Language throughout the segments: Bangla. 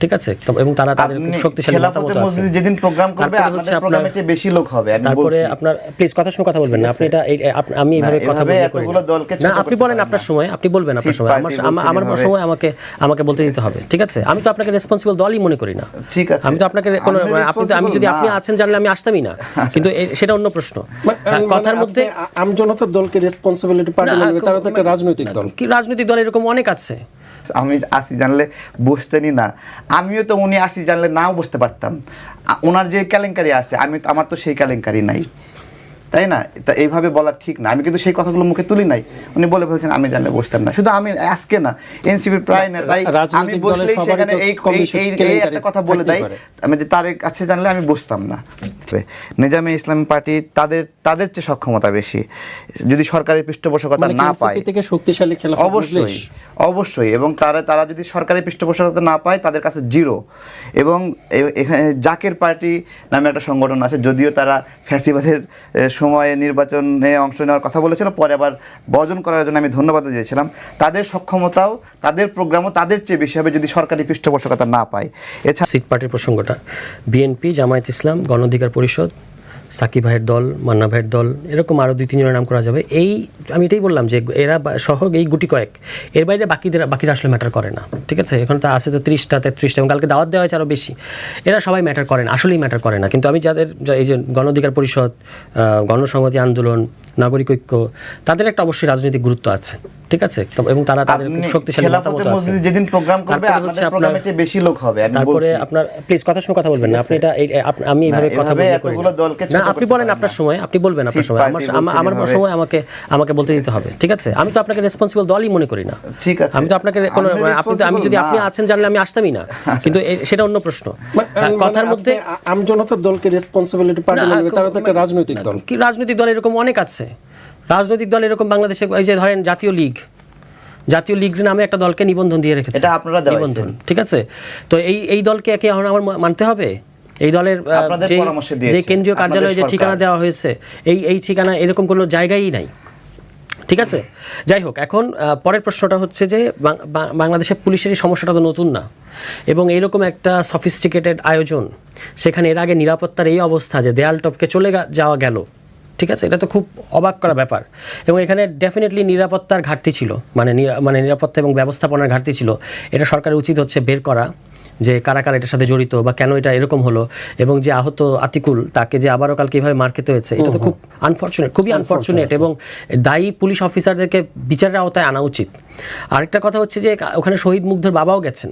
ঠিক আছে? এবং তারা তাদের আপনি শক্তিশালী মতামত আছে। যেদিন প্রোগ্রাম করবে আপনাদের প্রোগ্রামের চেয়ে বেশি লোক হবে আমি তারপরে আপনার প্লিজ কথা শুনে কথা বলবেন না। আপনি এটা আমি এইভাবে কথা করি এতগুলো দলকে না আপনি বলেন আপনার সময় আপনি বলবেন আপনার সময়। আমার আমার। সময় আমাকে আমাকে বলতে দিতে হবে ঠিক আছে? আমি তো আপনাকে রেসপন্সিবল দলই মনে করি না। ঠিক আছে। আমি তো আপনাকে কোনো আমি আপনি আমি যদি আপনি আছেন জানলে আমি আসতামই না। কিন্তু সেটা অন্য প্রশ্ন। কথার মধ্যে আমজনতার দলকে রেসপন্সিবিলিটি পার্টি তারা তো একটা রাজনৈতিক দল। কি রাজনৈতিক দল? এরকম অনেক আছে। আমি আসি জানলে বসতেনই না। আমিও তো উনি আসি জানলে নাও বসতে পারতাম। ওনার যে কেলেঙ্কারি আছে, আমি আমার তো সেই কেলেঙ্কারি নাই। তাই না? তা এইভাবে বলা ঠিক না। আমি কিন্তু সেই কথাগুলো মুখে তুলি নাই। উনি বলে বলছেন আমি জানলে বসতাম না। শুধু আমি আজকে না এনসিপির প্রায় নেতাই আমি বসলেই সেখানে এই এই- একটা কথা বলে দেয়। আমি যে তার কাছে জানলে আমি বসতাম না। নিজামে ইসলামী পার্টি তাদের তাদের চেয়ে সক্ষমতা বেশি। যদি সরকারের পৃষ্ঠপোষকতা মানে না পায় থেকে শক্তিশালী খেলা অবশ্যই অবশ্যই। এবং তারা তারা যদি সরকারি পৃষ্ঠপোষকতা না পায় তাদের কাছে জিরো। এবং এখানে জাকের পার্টি নামে একটা সংগঠন আছে যদিও তারা ফ্যাসিবাদের সময়ে নির্বাচনে অংশ নেওয়ার কথা বলেছিল, পরে আবার বর্জন করার জন্য আমি ধন্যবাদ দিয়েছিলাম। তাদের সক্ষমতাও, তাদের প্রোগ্রামও তাদের চেয়ে বেশি হবে যদি সরকারি পৃষ্ঠপোষকতা না পায়। এছাড়া সিট পার্টির প্রসঙ্গটা। বিএনপি, জামায়াত ইসলাম গণ অধিকার পরিষদ সাকিব ভাইয়ের দল, মান্না ভাইয়ের দল, এরকম আরও দুই, তিনজনের নাম করা যাবে। এই, আমি এটাই বললাম যে এরা সহ এই গুটি কয়েক। এর বাইরে বাকিদের, বাকিরা আসলে ম্যাটার করে না, ঠিক আছে? এখন তো আছে তো ত্রিশটা, তেত্রিশটা, এবং কালকে দাওয়াত দেওয়া হয়েছে আরও বেশি। এরা সবাই ম্যাটার করে না, আসলেই ম্যাটার করে না। কিন্তু আমি যাদের এই যে গণ অধিকার পরিষদ গণসংহতি আন্দোলন, নাগরিক ঐক্য, তাদের একটা অবশ্যই রাজনৈতিক গুরুত্ব আছে। ঠিক আছে? এবং তারা তাদের খুব শক্তিশালী মতামত আছে। মসজিদে যেদিন প্রোগ্রাম করবে আপনাদের প্রোগ্রামের চেয়ে বেশি লোক হবে আমি তারপরে আপনার প্লিজ কথা শুনে কথা বলবেন না। আপনি এটা আমি এইভাবে কথা এভাবে বলতে করি এতগুলো না। দলকে না আপনি বলেন আপনার সময় আপনি বলবেন আপনার সময়। আমার আমার-। সময় আমাকে আমাকে বলতে দিতে হবে ঠিক আছে? আমি তো আপনাকে রেসপন্সিবল দলই মনে করি না। ঠিক আছে। আমি তো আপনাকে কোনো আপনি তো- আমি যদি আপনি আছেন জানলে আমি আসতামই না। কিন্তু সেটা অন্য প্রশ্ন। কথার মধ্যে আমজনতার দলকে রেসপন্সিবিলিটি পার্টি তারা তো একটা রাজনৈতিক দল। কি রাজনৈতিক দল? এরকম অনেক আছে। রাজনৈতিক দল এরকম বাংলাদেশে এই যে ধরেন জাতীয় লীগ জাতীয় লীগ নামে একটা দলকে নিবন্ধন দিয়ে রেখেছে। এটা আপনারা নিবন্ধন ঠিক আছে? তো এই এই দলকে একে এখন আমার মানতে হবে? এই দলের যে- যে কেন্দ্রীয় কার্যালয়ে যে ঠিকানা দেওয়া হয়েছে এই এই ঠিকানা এরকম কোনো জায়গাই নাই ঠিক আছে? যাই হোক এখন পরের প্রশ্নটা হচ্ছে যে বাংলাদেশের পুলিশের এই সমস্যাটা তো নতুন না। এবং এইরকম একটা সফিস্টিকেটেড আয়োজন সেখানে এর আগে নিরাপত্তার এই অবস্থা যে দেয়াল টপকে চলে যাওয়া গেল ঠিক আছে? এটা তো খুব অবাক করা ব্যাপার। এবং এখানে ডেফিনেটলি নিরাপত্তার ঘাটতি ছিল। মানে মানে নিরাপত্তা এবং ব্যবস্থাপনার ঘাটতি ছিল। এটা সরকারের উচিত হচ্ছে বের করা যে কারা কারা এটার সাথে জড়িত বা কেন এটা এরকম হলো এবং যে আহত আতিকুল তাকে যে আবারও কালকে এভাবে মার খেতে হয়েছে এটা তো খুব আনফর্চুনেট খুবই আনফর্চুনেট এবং দায়ী পুলিশ অফিসারদেরকে বিচারের আওতায় আনা উচিত। আরেকটা কথা হচ্ছে যে ওখানে শহীদ মুগ্ধর বাবাও গেছেন।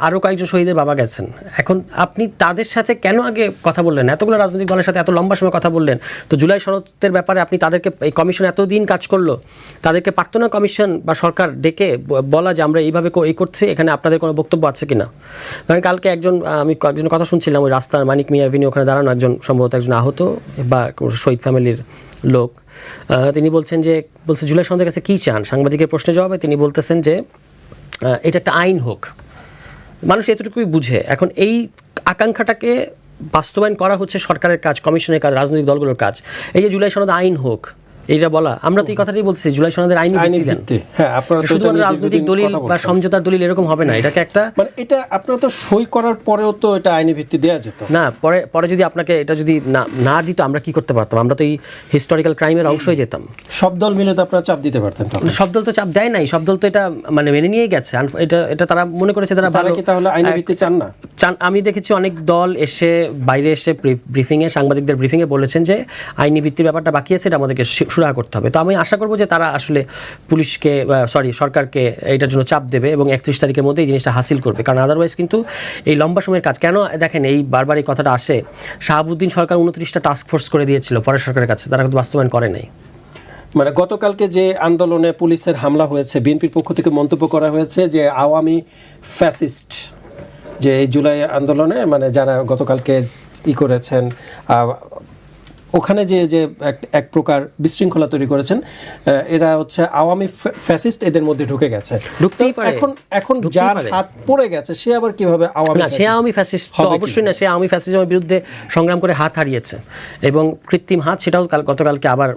আরও কয়েকজন শহীদের বাবা গেছেন। এখন আপনি তাদের সাথে কেন আগে কথা বললেন? এতগুলো রাজনৈতিক দলের সাথে এত লম্বা সময় কথা বললেন। তো জুলাই সনদের ব্যাপারে আপনি তাদেরকে, এই কমিশন এতদিন কাজ করল, তাদেরকে প্রার্থনা কমিশন বা সরকার ডেকে বলা যে আমরা এইভাবে কো- এই করছি, এখানে আপনাদের কোনো বক্তব্য আছে কিনা? কারণ কালকে একজন আমি কয়েকজন কথা শুনছিলাম, ওই রাস্তার মানিক মিয়া এভিনিউ ওখানে দাঁড়ানো একজন, সম্ভবত একজন আহত বা শহীদ ফ্যামিলির লোক। তিনি বলছেন যে, বলছে জুলাই সনদের কাছে কী চান? সাংবাদিকের প্রশ্নের জবাবে তিনি বলতেছেন যে এটা একটা আইন হোক। মানুষ এতটুকুই বুঝে। এখন এই আকাঙ্ক্ষাটাকে বাস্তবায়ন করা হচ্ছে সরকারের কাজ, কমিশনের কাজ, রাজনৈতিক দলগুলোর কাজ। এই যে জুলাই সনদ আইন হোক এইটা বলা। আমরা তো এই কথাটাই বলছি জুলাই সনদের আইনি আইনি ভিত্তি। হ্যাঁ আপনারা শুধুমাত্র রাজনৈতিক দলিল বা সমঝোতার দলিল এরকম হবে না এটাকে একটা মানে এটা আপনারা তো সই করার পরেও তো এটা আইনি ভিত্তি দেওয়া যেত। না পরে পরে যদি আপনাকে এটা যদি না না দিত আমরা কি করতে পারতাম? আমরা তো এই হিস্টোরিক্যাল ক্রাইমের অংশ হয়ে যেতাম। সব দল মিলে তো আপনারা চাপ দিতে পারতেন সব দল তো চাপ দেয় নাই সব দল তো এটা মানে মেনে নিয়ে গেছে। এটা এটা তারা মনে করেছে তারা তারা ভালো কি তাহলে আইনি ভিত্তি চান না? চান, আমি দেখেছি অনেক দল এসে, বাইরে এসে ব্রিফিংয়ে সাংবাদিকদের ব্রিফিংয়ে বলেছেন যে আইনি ভিত্তির ব্যাপারটা বাকি আছে, এটা আমাদেরকে সুরাহা করতে হবে। তো আমি আশা করব যে তারা আসলে পুলিশকে সরি সরকারকে এটার জন্য চাপ দেবে এবং একত্রিশ তারিখের মধ্যে এই জিনিসটা হাসিল করবে। কারণ আদারওয়াইজ কিন্তু এই লম্বা সময়ের কাজ, কেন দেখেন এই বারবার এই কথাটা আসে, শাহাবুদ্দিন সরকার উনত্রিশটা টাস্ক ফোর্স করে দিয়েছিল পরের সরকারের কাছে, তারা কিন্তু বাস্তবায়ন করে নাই। মানে গতকালকে যে আন্দোলনে পুলিশের হামলা হয়েছে, বিএনপির পক্ষ থেকে মন্তব্য করা হয়েছে যে আওয়ামী ফ্যাসিস্ট যে এই জুলাই আন্দোলনে মানে যারা গতকালকে ই করেছেন ওখানে যে যে এক- প্রকার বিশৃঙ্খলা তৈরি করেছেন এরা হচ্ছে আওয়ামী ফ্যাসিস্ট এদের মধ্যে ঢুকে গেছে। এখন এখন যার হাত পড়ে গেছে সে আবার কীভাবে আওয়ামী না সে আওয়ামী ফ্যাসিস্ট? অবশ্যই না সে আওয়ামী ফ্যাসিজমের বিরুদ্ধে সংগ্রাম করে হাত হারিয়েছে এবং কৃত্রিম হাত সেটাও কাল গতকালকে আবার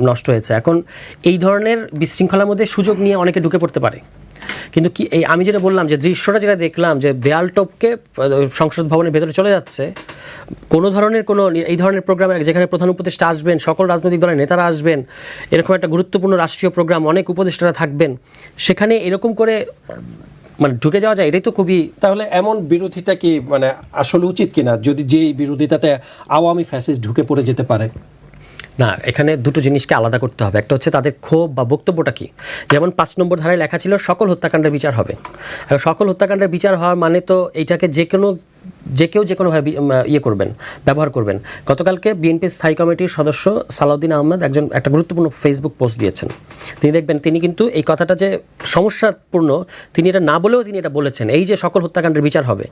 নষ্ট হয়েছে এখন এই ধরনের বিশৃঙ্খলার মধ্যে সুযোগ নিয়ে অনেকে ঢুকে পড়তে পারে কিন্তু কি এই, আমি যেটা বললাম যে দৃশ্যটা যেটা দেখলাম যে দেয়াল টপকে সংসদ ভবনের ভেতরে চলে যাচ্ছে, কোনো ধরনের কোনো এই ধরনের প্রোগ্রামে যেখানে প্রধান উপদেষ্টা আসবেন, সকল রাজনৈতিক দলের নেতারা আসবেন, এরকম একটা গুরুত্বপূর্ণ রাষ্ট্রীয় প্রোগ্রাম অনেক উপদেষ্টারা থাকবেন, সেখানে এরকম করে মানে ঢুকে যাওয়া যায়, এটাই তো খুবই তাহলে এমন বিরোধিতা কি মানে আসলে উচিত কিনা? যদি যে বিরোধিতাতে আওয়ামী ফ্যাসিস ঢুকে পড়ে যেতে পারে। না, এখানে দুটো জিনিসকে আলাদা করতে হবে। একটা হচ্ছে তাদের ক্ষোভ বা বক্তব্যটা কি? যেমন পাঁচ নম্বর ধারায় লেখা ছিল, সকল হত্যাকাণ্ডের বিচার হবে। সকল হত্যাকাণ্ডের বিচার হওয়ার মানে তো এইটাকে যে কোনো যে কেউ যে কোনোভাবে ইয়ে করবেন, ব্যবহার করবেন। গতকালকে বিএনপি স্থায়ী কমিটির সদস্য সালাউদ্দিন আহমেদ একজন, একটা গুরুত্বপূর্ণ ফেসবুক পোস্ট দিয়েছেন। তিনি দেখবেন, তিনি কিন্তু এই কথাটা যে সমস্যাপূর্ণ, তিনি এটা না বলেও তিনি এটা বলেছেন। এই যে সকল হত্যাকাণ্ডের বিচার হবে,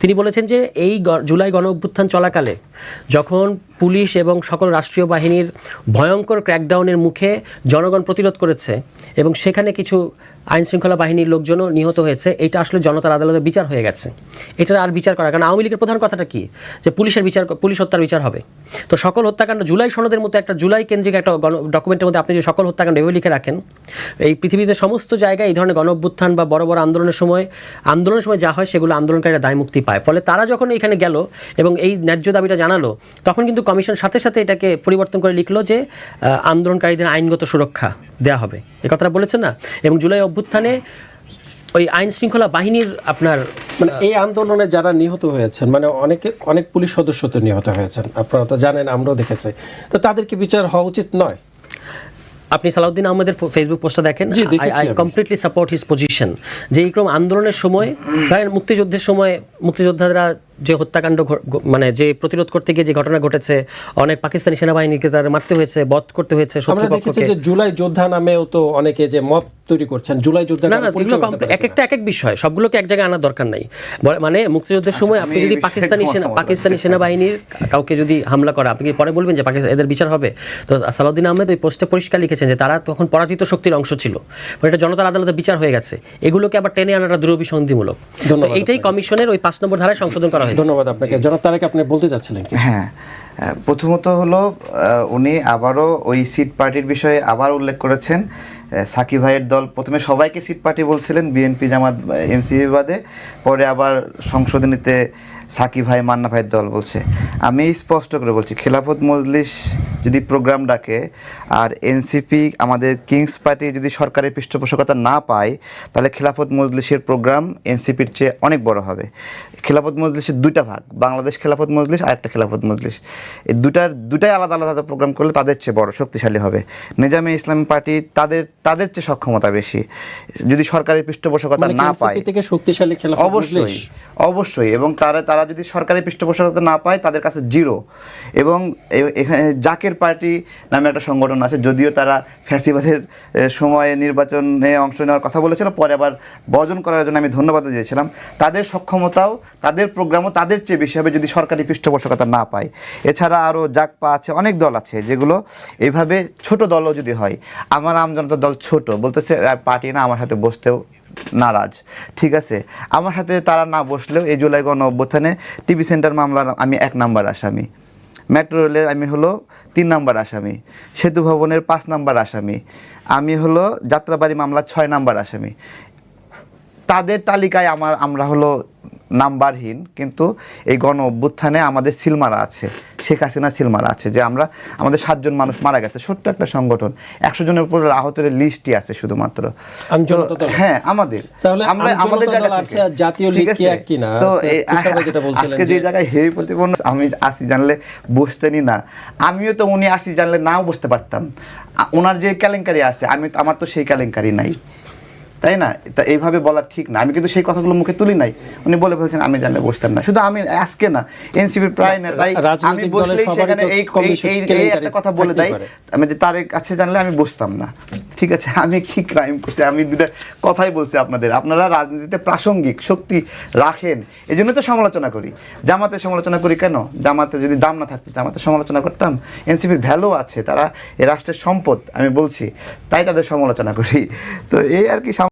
তিনি বলেছেন যে এই জুলাই গণ অভ্যুত্থান চলাকালে যখন পুলিশ এবং সকল রাষ্ট্রীয় বাহিনীর ভয়ঙ্কর ক্র্যাকডাউনের মুখে জনগণ প্রতিরোধ করেছে এবং সেখানে কিছু আইন শৃঙ্খলা বাহিনীর লোকজনও নিহত হয়েছে। এটা আসলে জনতার আদালতে বিচার হয়ে গেছে। এটার আর বিচার করা কারণ আওয়ামী লীগের প্রধান কথাটা কি? যে পুলিশের বিচার পুলিশ হত্যার বিচার হবে। তো সকল হত্যাকাণ্ড জুলাই সনদের মতো একটা জুলাই কেন্দ্রিক একটা ডকুমেন্টের মধ্যে আপনি যে সকল হত্যাকাণ্ড এভাবে লিখে রাখেন, এই পৃথিবীতে সমস্ত জায়গায় এই ধরনের গণ অভ্যুত্থান বা বড় বড় আন্দোলনের সময় আন্দোলনের সময় যা হয় সেগুলো আন্দোলনকারীরা দায় মুক্তি পায়। ফলে তারা যখন এখানে গেল এবং এই ন্যায্য দাবিটা জানালো, তখন কিন্তু কমিশন সাথে সাথে এটাকে পরিবর্তন করে লিখলো যে আন্দোলনকারীদের আইনগত সুরক্ষা দেওয়া হবে। এ কথাটা বলেছেন না? এবং জুলাই অভ্যুত্থানে ওই আইন শৃঙ্খলা বাহিনীর আপনার মানে এই আন্দোলনে যারা নিহত হয়েছেন মানে অনেকে অনেক পুলিশ সদস্য তো নিহত হয়েছেন। আপনারা তো জানেন আমরাও দেখেছি। তো তাদেরকে বিচার হওয়া উচিত নয়? আপনি সালাউদ্দিন আহমেদের ফেসবুক পোস্টটা দেখেন। I completely support his position যে এই ক্রম আন্দোলনের সময় ধরেন মুক্তিযুদ্ধের সময় মুক্তিযোদ্ধারা যে হত্যাকাণ্ড মানে যে প্রতিরোধ করতে গিয়ে যে ঘটনা ঘটেছে অনেক পাকিস্তানি সেনাবাহিনীকে তারা মারতে হয়েছে বধ করতে হয়েছে আমরা দেখেছি যে জুলাই যোদ্ধা নামেও তো অনেকে যে মব তৈরি করছেন জুলাই যোদ্ধা না এক একটা এক এক বিষয় সবগুলোকে এক জায়গায় আনার দরকার নাই। মানে মুক্তিযুদ্ধের সময় আপনি যদি পাকিস্তানি সেনা পাকিস্তানি সেনাবাহিনীর কাউকে যদি হামলা করা আপনি কি পরে বলবেন যে পাকিস্তান এদের বিচার হবে? তো সালাউদ্দিন আহমেদ ওই পোস্টে পরিষ্কার লিখেছেন যে তারা তখন পরাজিত শক্তির অংশ ছিল। মানে এটা জনতার আদালতে বিচার হয়ে গেছে। এগুলোকে আবার টেনে আনাটা দুরভিসন্ধিমূলক। এইটাই কমিশনের ওই পাঁচ নম্বর ধারায় সংশোধন করা হয়েছে। ধন্যবাদ আপনাকে। জনাব তারেক আপনি বলতে চাচ্ছিলেন কি হ্যাঁ আহ, প্রথমত হলো উনি আবারও ওই সিট পার্টির বিষয়ে আবার উল্লেখ করেছেন। সাকিব ভাইয়ের দল প্রথমে সবাইকে সিট পার্টি বলছিলেন বিএনপি জামাত এনসিপি বাদে পরে আবার সংশোধনীতে সাকিব ভাই মান্না ভাইয়ের দল বলছে। আমি স্পষ্ট করে বলছি খেলাফত মজলিস যদি প্রোগ্রাম ডাকে আর এনসিপি আমাদের কিংস পার্টি যদি সরকারের পৃষ্ঠপোষকতা না পায় তাহলে খেলাফত মজলিসের প্রোগ্রাম এনসিপির চেয়ে অনেক বড় হবে। খেলাফত মজলিসের দুইটা ভাগ বাংলাদেশ খেলাফত মজলিস আর একটা খেলাফত মজলিস। এই দুটার দুটাই আলাদা আলাদা প্রোগ্রাম করলে তাদের চেয়ে বড় শক্তিশালী হবে। নিজামে ইসলামী পার্টি তাদের তাদের চেয়ে সক্ষমতা বেশি। যদি সরকারের পৃষ্ঠপোষকতা মানে না পায় থেকে শক্তিশালী খেলা অবশ্যই অবশ্যই। এবং তারা তারা যদি সরকারি পৃষ্ঠপোষকতা না পায়, তাদের কাছে জিরো। এবং এখানে জাকের পার্টি নামে একটা সংগঠন আছে, যদিও তারা ফ্যাসিবাদের সময়ে নির্বাচনে অংশ নেওয়ার কথা বলেছিল, পরে আবার বর্জন করার জন্য আমি ধন্যবাদ দিয়েছিলাম। তাদের সক্ষমতাও, তাদের প্রোগ্রামও তাদের চেয়ে বেশি হবে যদি সরকারি পৃষ্ঠপোষকতা না পায়। এছাড়া আরও জাকপা আছে, অনেক দল আছে যেগুলো এইভাবে ছোট দলও যদি হয়, আমার আমজনতা দল ছোট, বলতেছে পার্টি না, আমার সাথে বসতেও নারাজ। ঠিক আছে? আমার সাথে তারা না বসলেও এই জুলাই গণ অভ্যুত্থানে টিভি সেন্টার মামলার আমি এক নাম্বার আসামি। মেট্রো রেলের আমি হলো তিন নাম্বার আসামি। সেতু ভবনের পাঁচ নাম্বার আসামি। আমি হলো যাত্রাবাড়ি মামলা ছয় নাম্বার আসামি। তাদের তালিকায় আমার আমরা হলো নাম্বারহীন কিন্তু এই গণ অভ্যুত্থানে আমাদের সিলমারা আছে শেখ হাসিনা সিলমারা আছে যে আমরা আমাদের সাতজন মানুষ মারা গেছে। ছোট্ট একটা সংগঠন একশো জনের উপর আহতের লিস্টই আছে শুধুমাত্র। হ্যাঁ আমাদের। আমরা আমাদের জাতীয় ঠিক আছে? তো আজকে যে জায়গায় হেই প্রতিপন্ন আমি আসি জানলে বসতেনই না। আমিও তো উনি আসি জানলে নাও বসতে পারতাম। ওনার যে কেলেঙ্কারি আছে আমি আমার তো সেই কেলেঙ্কারি নাই। তাই না? তা এইভাবে বলা ঠিক না। আমি কিন্তু সেই কথাগুলো মুখে তুলি নাই। উনি বলে ফেলছেন আমি জানলে বসতাম না। শুধু আমি আজকে না এনসিপির প্রায় নেতাই আমি বসলেই সেখানে এই একটা কথা বলে দেয়। আমি যে তার কাছে জানলে আমি বসতাম না। ঠিক আছে আমি কি ক্রাইম করছি? আমি দুটা কথাই বলছি আপনাদের। আপনারা রাজনীতিতে প্রাসঙ্গিক শক্তি রাখেন। এই জন্য তো সমালোচনা করি। জামাতে সমালোচনা করি কেন? জামাতে যদি দাম না থাকতো জামাতে সমালোচনা করতাম? এনসিপির ভ্যালু আছে তারা এ রাষ্ট্রের সম্পদ আমি বলছি। তাই তাদের সমালোচনা করি। তো এই আর কি